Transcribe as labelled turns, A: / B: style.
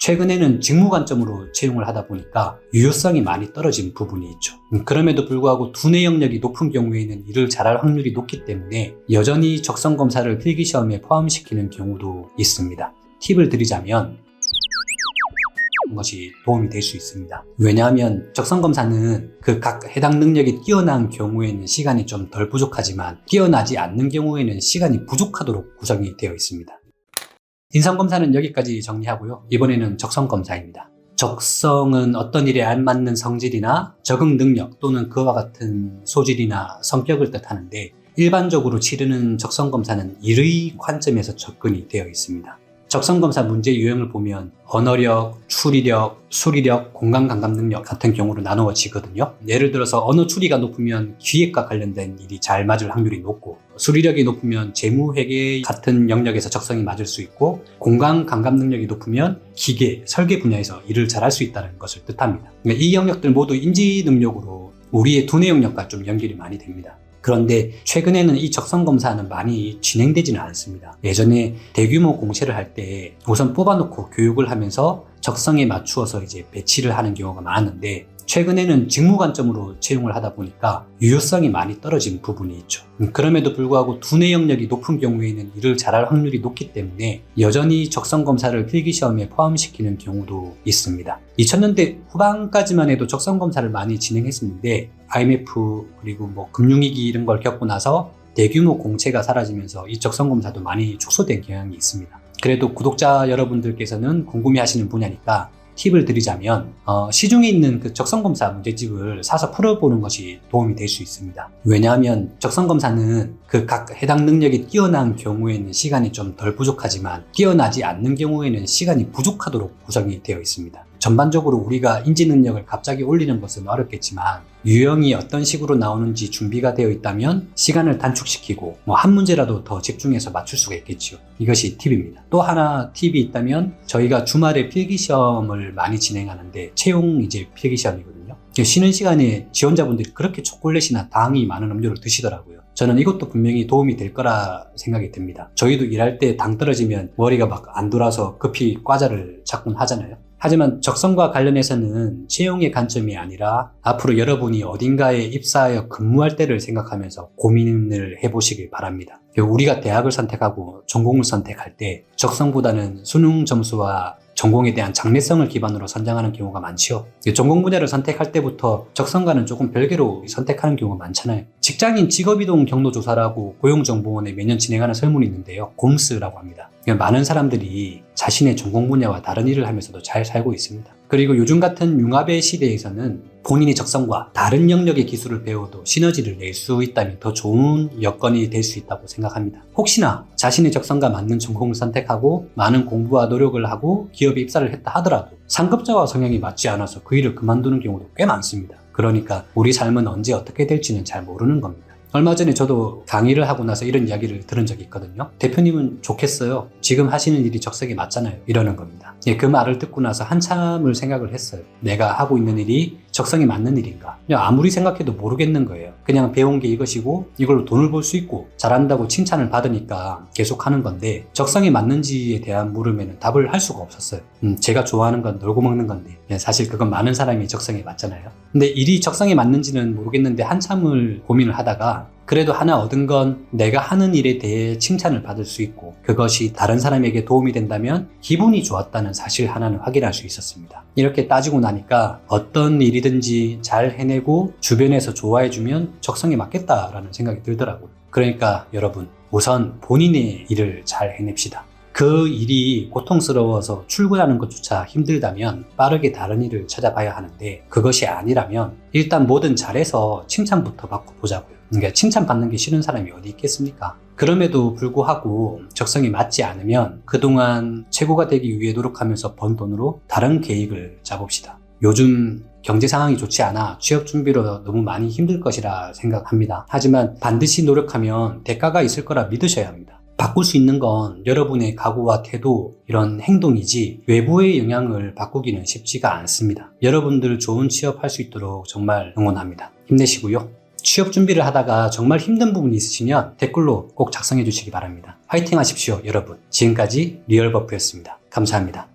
A: 최근에는 직무 관점으로 채용을 하다 보니까 유효성이 많이 떨어진 부분이 있죠. 음, 그럼에도 불구하고 두뇌 영역이 높은 경우에는 이를 잘할 확률이 높기 때문에 여전히 적성 검사를 필기 시험에 포함시키는 경우도 있습니다. 팁을 드리자면 것이 도움이 될 수 있습니다. 왜냐하면 적성 검사는 그 각 해당 능력이 뛰어난 경우에는 시간이 좀 덜 부족하지만 뛰어나지 않는 경우에는 시간이 부족하도록 구성이 되어 있습니다. 인성검사는 여기까지 정리하고요. 이번에는 적성검사입니다. 적성은 어떤 일에 알맞는 성질이나 적응 능력 또는 그와 같은 소질이나 성격을 뜻하는데 일반적으로 치르는 적성검사는 일의 관점에서 접근이 되어 있습니다. 적성검사 문제 유형을 보면 언어력, 추리력, 수리력, 공간감각 능력 같은 경우로 나누어지거든요. 예를 들어서 언어 추리가 높으면 기획과 관련된 일이 잘 맞을 확률이 높고 수리력이 높으면 재무회계 같은 영역에서 적성이 맞을 수 있고 공간감각 능력이 높으면 기계, 설계 분야에서 일을 잘할 수 있다는 것을 뜻합니다. 이 영역들 모두 인지 능력으로 우리의 두뇌 영역과 좀 연결이 많이 됩니다. 그런데 최근에는 이 적성 검사는 많이 진행되지는 않습니다. 예전에 대규모 공채를 할 때 우선 뽑아놓고 교육을 하면서 적성에 맞추어서 이제 배치를 하는 경우가 많았는데 최근에는 직무 관점으로 채용을 하다 보니까 유효성이 많이 떨어진 부분이 있죠. 음, 그럼에도 불구하고 두뇌 영역이 높은 경우에는 이를 잘할 확률이 높기 때문에 여전히 적성 검사를 필기 시험에 포함시키는 경우도 있습니다. 2000년대 후반까지만 해도 적성 검사를 많이 진행했었는데 IMF 그리고 뭐 금융위기 이런 걸 겪고 나서 대규모 공채가 사라지면서 이 적성 검사도 많이 축소된 경향이 있습니다. 그래도 구독자 여러분들께서는 궁금해 하시는 분야니까 팁을 드리자면 어, 시중에 있는 그 적성검사 문제집을 사서 풀어보는 것이 도움이 될 수 있습니다. 왜냐하면 적성검사는 그 각 해당 능력이 뛰어난 경우에는 시간이 좀 덜 부족하지만 뛰어나지 않는 경우에는 시간이 부족하도록 구성이 되어 있습니다. 전반적으로 우리가 인지 능력을 갑자기 올리는 것은 어렵겠지만 유형이 어떤 식으로 나오는지 준비가 되어 있다면 시간을 단축시키고 뭐 한 문제라도 더 집중해서 맞출 수가 있겠지요. 이것이 팁입니다. 또 하나 팁이 있다면 저희가 주말에 필기 시험을 많이 진행하는데 채용 이제 필기 시험이거든요. 쉬는 시간에 지원자분들이 그렇게 초콜릿이나 당이 많은 음료를 드시더라고요. 저는 이것도 분명히 도움이 될 거라 생각이 듭니다. 저희도 일할 때 당 떨어지면 머리가 막 안 돌아서 급히 과자를 찾곤 하잖아요. 하지만 적성과 관련해서는 채용의 관점이 아니라 앞으로 여러분이 어딘가에 입사하여 근무할 때를 생각하면서 고민을 해보시길 바랍니다. 우리가 대학을 선택하고 전공을 선택할 때 적성보다는 수능 점수와 전공에 대한 장래성을 기반으로 선정하는 경우가 많지요. 전공 분야를 선택할 때부터 적성과는 조금 별개로 선택하는 경우가 많잖아요. 직장인 직업이동 경로조사라고 고용정보원에 매년 진행하는 설문이 있는데요. 곰스라고 합니다. 많은 사람들이 자신의 전공 분야와 다른 일을 하면서도 잘 살고 있습니다. 그리고 요즘 같은 융합의 시대에서는 본인의 적성과 다른 영역의 기술을 배워도 시너지를 낼 수 있다면 더 좋은 여건이 될 수 있다고 생각합니다. 혹시나 자신의 적성과 맞는 전공을 선택하고 많은 공부와 노력을 하고 기업에 입사를 했다 하더라도 상급자와 성향이 맞지 않아서 그 일을 그만두는 경우도 꽤 많습니다. 그러니까 우리 삶은 언제 어떻게 될지는 잘 모르는 겁니다. 얼마 전에 저도 강의를 하고 나서 이런 이야기를 들은 적이 있거든요. 대표님은 좋겠어요. 지금 하시는 일이 적성에 맞잖아요. 이러는 겁니다. 예, 그 말을 듣고 나서 한참을 생각을 했어요. 내가 하고 있는 일이 적성에 맞는 일인가? 그냥 아무리 생각해도 모르겠는 거예요. 그냥 배운 게 이것이고 이걸로 돈을 벌 수 있고 잘한다고 칭찬을 받으니까 계속 하는 건데 적성에 맞는지에 대한 물으면 답을 할 수가 없었어요. 음, 제가 좋아하는 건 놀고 먹는 건데 예, 사실 그건 많은 사람이 적성에 맞잖아요. 근데 일이 적성에 맞는지는 모르겠는데 한참을 고민을 하다가 그래도 하나 얻은 건 내가 하는 일에 대해 칭찬을 받을 수 있고 그것이 다른 사람에게 도움이 된다면 기분이 좋았다는 사실 하나는 확인할 수 있었습니다. 이렇게 따지고 나니까 어떤 일이든지 잘 해내고 주변에서 좋아해주면 적성에 맞겠다라는 생각이 들더라고요. 그러니까 여러분 우선 본인의 일을 잘 해냅시다. 그 일이 고통스러워서 출근하는 것조차 힘들다면 빠르게 다른 일을 찾아봐야 하는데 그것이 아니라면 일단 뭐든 잘해서 칭찬부터 받고 보자고요. 그러니까 칭찬받는 게 싫은 사람이 어디 있겠습니까? 그럼에도 불구하고 적성이 맞지 않으면 그동안 최고가 되기 위해 노력하면서 번 돈으로 다른 계획을 잡읍시다. 요즘 경제 상황이 좋지 않아 취업 준비로 너무 많이 힘들 것이라 생각합니다. 하지만 반드시 노력하면 대가가 있을 거라 믿으셔야 합니다. 바꿀 수 있는 건 여러분의 각오와 태도, 이런 행동이지 외부의 영향을 바꾸기는 쉽지가 않습니다. 여러분들 좋은 취업할 수 있도록 정말 응원합니다. 힘내시고요. 취업 준비를 하다가 정말 힘든 부분이 있으시면 댓글로 꼭 작성해 주시기 바랍니다. 화이팅 하십시오, 여러분. 지금까지 리얼버프였습니다. 감사합니다.